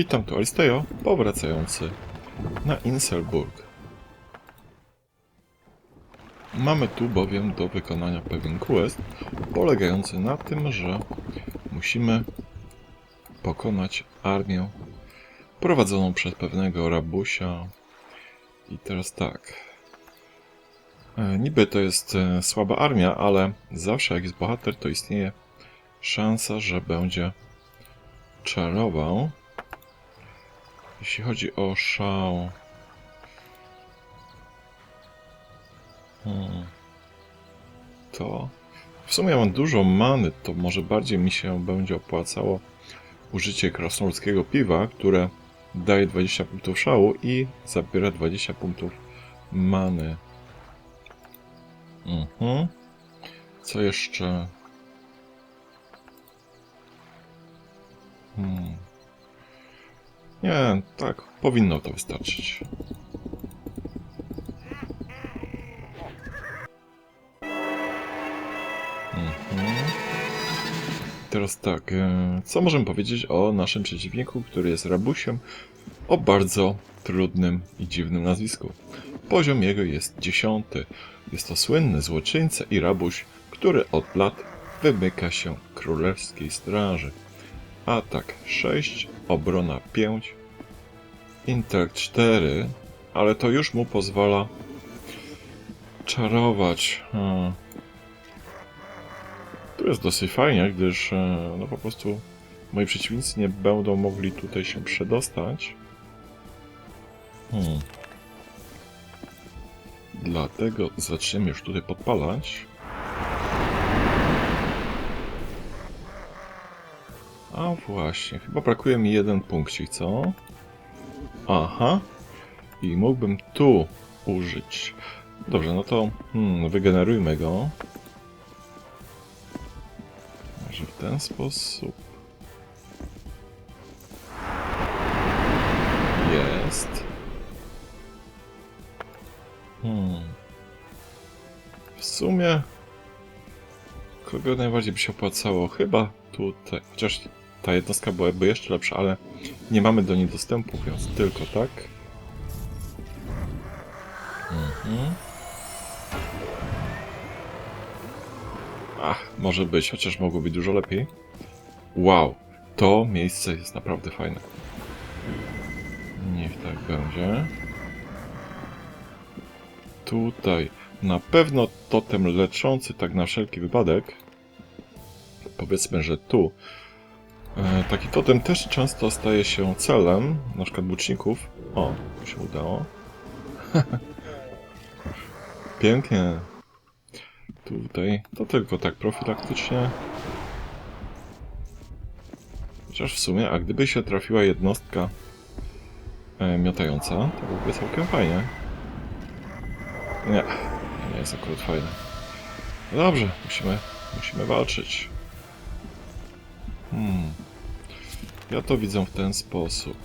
Witam tu Alistejo, powracający na Inselburg. Mamy tu bowiem do wykonania pewien quest, polegający na tym, że musimy pokonać armię prowadzoną przez pewnego rabusia. I teraz tak. E, Niby to jest e, słaba armia, ale zawsze jak jest bohater, to istnieje szansa, że będzie czarował. Jeśli chodzi o szał. Hmm. To. W sumie mam dużo many, to może bardziej mi się będzie opłacało użycie krasnoludzkiego piwa, które daje 20 punktów szału i zabiera 20 punktów many. Mhm. Co jeszcze? Hmm. Nie, tak, powinno to wystarczyć. Mhm. Teraz tak, e, co możemy powiedzieć o naszym przeciwniku, który jest rabusiem o bardzo trudnym i dziwnym nazwisku. Poziom jego jest dziesiąty. Jest to słynny złoczyńca i rabuś, który od lat wymyka się królewskiej straży. Atak 6, obrona 5, intelekt 4, ale to już mu pozwala czarować. Hmm. Tu jest dosyć fajnie, gdyż e, no po prostu moi przeciwnicy nie będą mogli tutaj się przedostać. Hmm. Dlatego zaczniemy już tutaj podpalać. A właśnie, chyba brakuje mi jeden punkcik, co? Aha. I mógłbym tu użyć. Dobrze, no to hmm, wygenerujmy go. Może w ten sposób. Jest. Hmm. W sumie. Kogo najbardziej by się opłacało? Chyba tutaj. Chociaż ta jednostka byłaby jeszcze lepsza, ale nie mamy do niej dostępu, więc tylko tak. Mhm. Ach, może być, chociaż mogło być dużo lepiej. Wow, to miejsce jest naprawdę fajne. Niech tak będzie. Tutaj na pewno totem leczący, tak na wszelki wypadek. Powiedzmy, że tu. E, taki totem też często staje się celem, na przykład buczników. O, to się udało. Pięknie. Tutaj to tylko tak profilaktycznie. Chociaż w sumie, a gdyby się trafiła jednostka e, miotająca, to byłoby całkiem fajnie. Nie, nie jest akurat fajne. Dobrze, musimy, musimy walczyć. Hmm. Ja to widzę w ten sposób.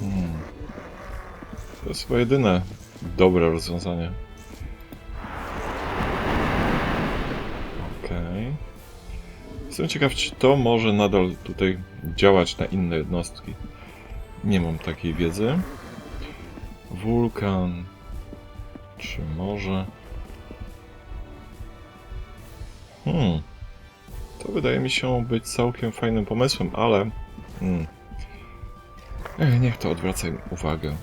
Hmm. To jest chyba jedyne dobre rozwiązanie. Okej. Jestem ciekaw, czy to może nadal tutaj działać na inne jednostki. Nie mam takiej wiedzy. Wulkan. Czy może... Hmm. To wydaje mi się być całkiem fajnym pomysłem, ale... Hmm. Ech, niech to odwraca uwagę.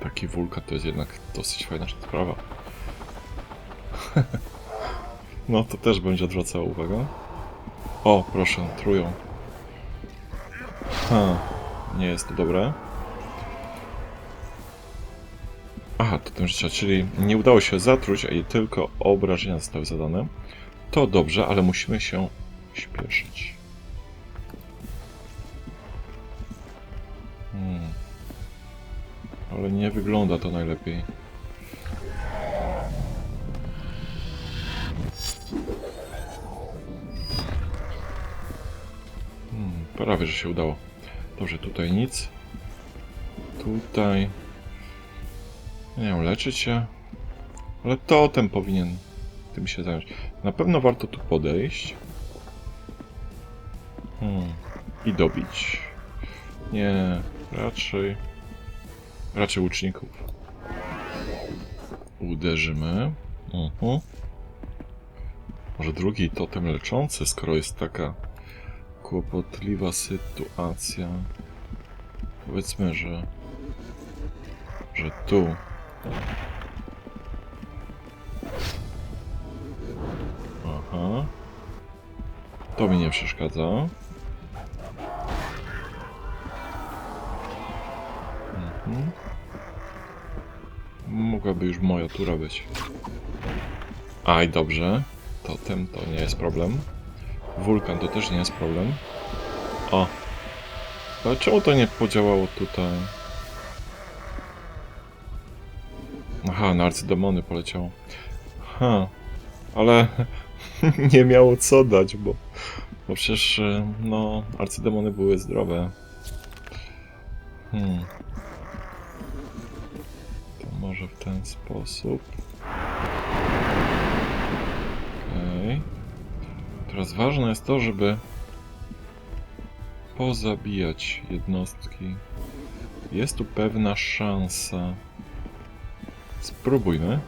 Taki wulkan to jest jednak dosyć fajna sprawa. no to też będzie odwracało uwagę. O, proszę, trują. Ha, nie jest to dobre. Tym życia, czyli nie udało się zatruć, a tylko obrażenia zostały zadane. To dobrze, ale musimy się śpieszyć. Hmm. Ale nie wygląda to najlepiej. Hmm, prawie, że się udało. Dobrze, tutaj nic. Tutaj... Nie wiem, leczyć się. Ale totem powinien tym się zająć. Na pewno warto tu podejść. Hmm. I dobić. Nie, raczej... Raczej łuczników. Uderzymy. Mhm. Może drugi totem leczący, skoro jest taka kłopotliwa sytuacja. Powiedzmy, że... że tu. Aha. To mi nie przeszkadza. Mhm. Mogłaby już moja tura być. Aj, dobrze. Totem to nie jest problem. Wulkan to też nie jest problem. O. Ale czemu to nie podziałało tutaj? Aha, na arcydemony poleciało. Ha. Ale nie miało co dać, bo, bo przecież, e, no, arcydemony były zdrowe. Hmm. To może w ten sposób. Okej. Teraz ważne jest to, żeby pozabijać jednostki. Jest tu pewna szansa. Spróbujmy.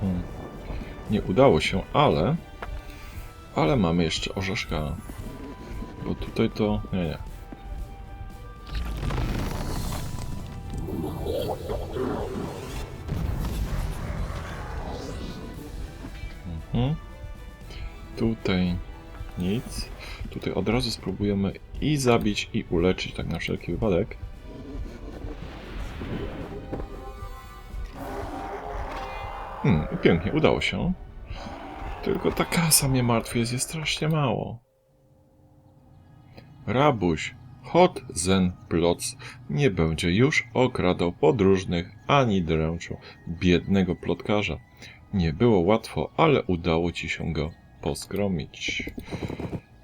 Hmm. Nie udało się, ale... Ale mamy jeszcze orzeszka. Bo tutaj to... Nie, nie. Mhm. Tutaj nic. Tutaj od razu spróbujemy i zabić, i uleczyć, tak na wszelki wypadek. Hmm, pięknie, udało się. Tylko ta kasa mnie martwi, jest, jest strasznie mało. Rabuś, hot zen ploc nie będzie już okradał podróżnych ani dręczył biednego plotkarza. Nie było łatwo, ale udało ci się go poskromić.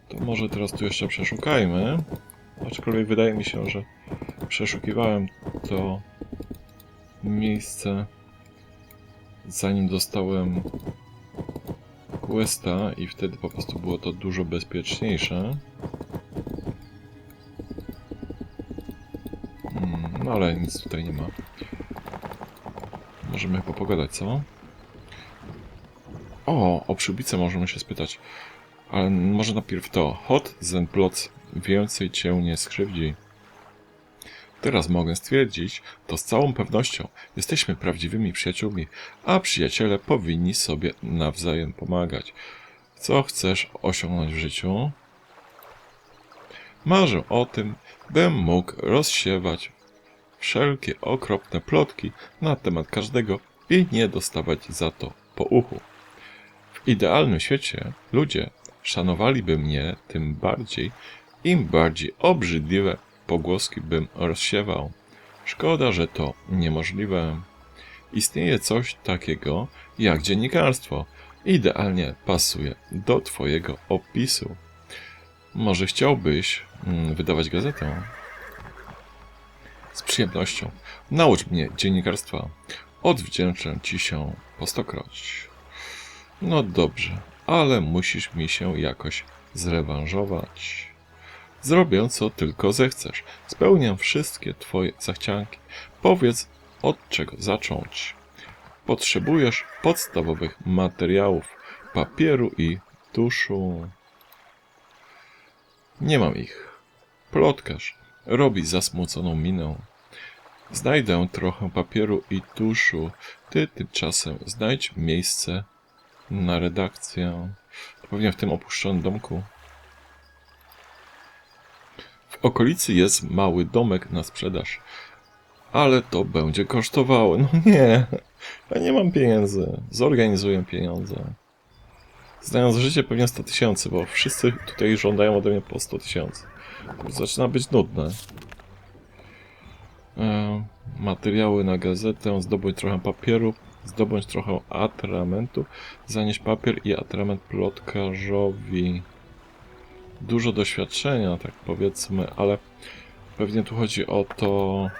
To może teraz tu jeszcze przeszukajmy. Aczkolwiek wydaje mi się, że przeszukiwałem to miejsce zanim dostałem questa i wtedy po prostu było to dużo bezpieczniejsze. Mm, no ale nic tutaj nie ma. Możemy popogadać, co? O, o przybicę możemy się spytać. Ale może najpierw to. Hot Zenploc więcej cię nie skrzywdzi. Teraz mogę stwierdzić, to z całą pewnością jesteśmy prawdziwymi przyjaciółmi, a przyjaciele powinni sobie nawzajem pomagać. Co chcesz osiągnąć w życiu? Marzę o tym, bym mógł rozsiewać wszelkie okropne plotki na temat każdego i nie dostawać za to po uchu. W idealnym świecie ludzie szanowaliby mnie tym bardziej, im bardziej obrzydliwe pogłoski bym rozsiewał. Szkoda, że to niemożliwe. Istnieje coś takiego jak dziennikarstwo. Idealnie pasuje do Twojego opisu. Może chciałbyś mm, wydawać gazetę? Z przyjemnością. Naucz mnie dziennikarstwa. Odwdzięczę Ci się po stokroć. No dobrze, ale musisz mi się jakoś zrewanżować. Zrobię co tylko zechcesz. Spełniam wszystkie twoje zachcianki. Powiedz, od czego zacząć. Potrzebujesz podstawowych materiałów, papieru i tuszu. Nie mam ich. Plotkarz robi zasmuconą minę. Znajdę trochę papieru i tuszu. Ty tymczasem znajdź miejsce na redakcję. Pewnie w tym opuszczonym domku. Okolicy jest mały domek na sprzedaż. Ale to będzie kosztowało. No nie, ja nie mam pieniędzy. Zorganizuję pieniądze. Znając życie pewnie 100 tysięcy, bo wszyscy tutaj żądają ode mnie po 100 tysięcy. Zaczyna być nudne. E, materiały na gazetę, zdobądź trochę papieru, zdobądź trochę atramentu, zanieś papier i atrament plotkarzowi dużo doświadczenia, tak powiedzmy, ale pewnie tu chodzi o to.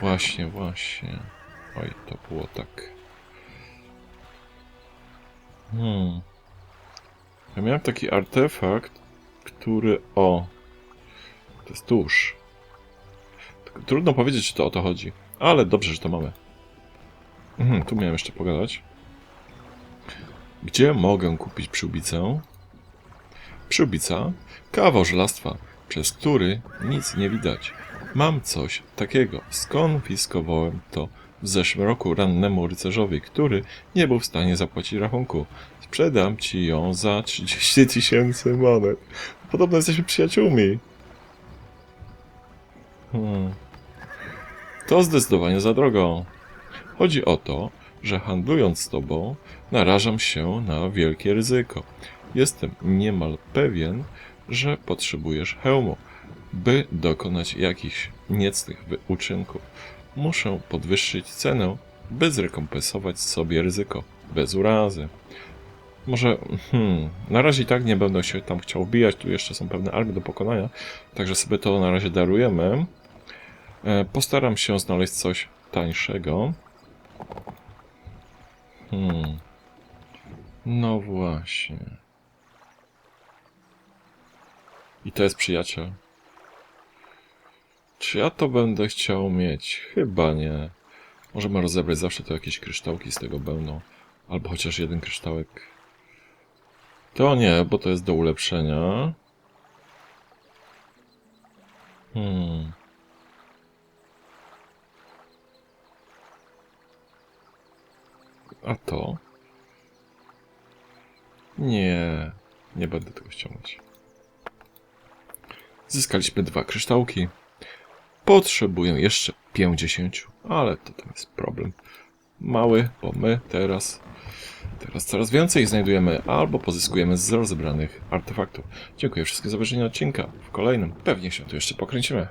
Właśnie, właśnie. Oj, to było tak. Hmm. Ja miałem taki artefakt, który... O! To jest. Tylko Trudno powiedzieć, czy to o to chodzi. Ale dobrze, że to mamy. Mhm, tu miałem jeszcze pogadać. Gdzie mogę kupić przyłbicę? Przyłbica, kawał żelastwa, przez który nic nie widać. Mam coś takiego. Skonfiskowałem to w zeszłym roku rannemu rycerzowi, który nie był w stanie zapłacić rachunku. Sprzedam ci ją za 30 tysięcy monet. Podobno jesteśmy przyjaciółmi. Hmm. To zdecydowanie za drogo. Chodzi o to, że handlując z tobą, narażam się na wielkie ryzyko. Jestem niemal pewien, że potrzebujesz hełmu, by dokonać jakichś niecnych uczynków. Muszę podwyższyć cenę, by zrekompensować sobie ryzyko, bez urazy. Może, hmm, na razie i tak nie będę się tam chciał wbijać, tu jeszcze są pewne armie do pokonania, także sobie to na razie darujemy. E, Postaram się znaleźć coś tańszego. Hmm. No właśnie. I to jest przyjaciel. Czy ja to będę chciał mieć? Chyba nie. Możemy rozebrać zawsze to jakieś kryształki z tego będą. Albo chociaż jeden kryształek. To nie, bo to jest do ulepszenia. Hmm. A to? Nie, nie będę tego ściągać. Zyskaliśmy dwa kryształki. Potrzebuję jeszcze 50, ale to tam jest problem. Mały, bo my teraz, teraz coraz więcej znajdujemy albo pozyskujemy z rozebranych artefaktów. Dziękuję wszystkim za obejrzenie odcinka. W kolejnym pewnie się tu jeszcze pokręcimy.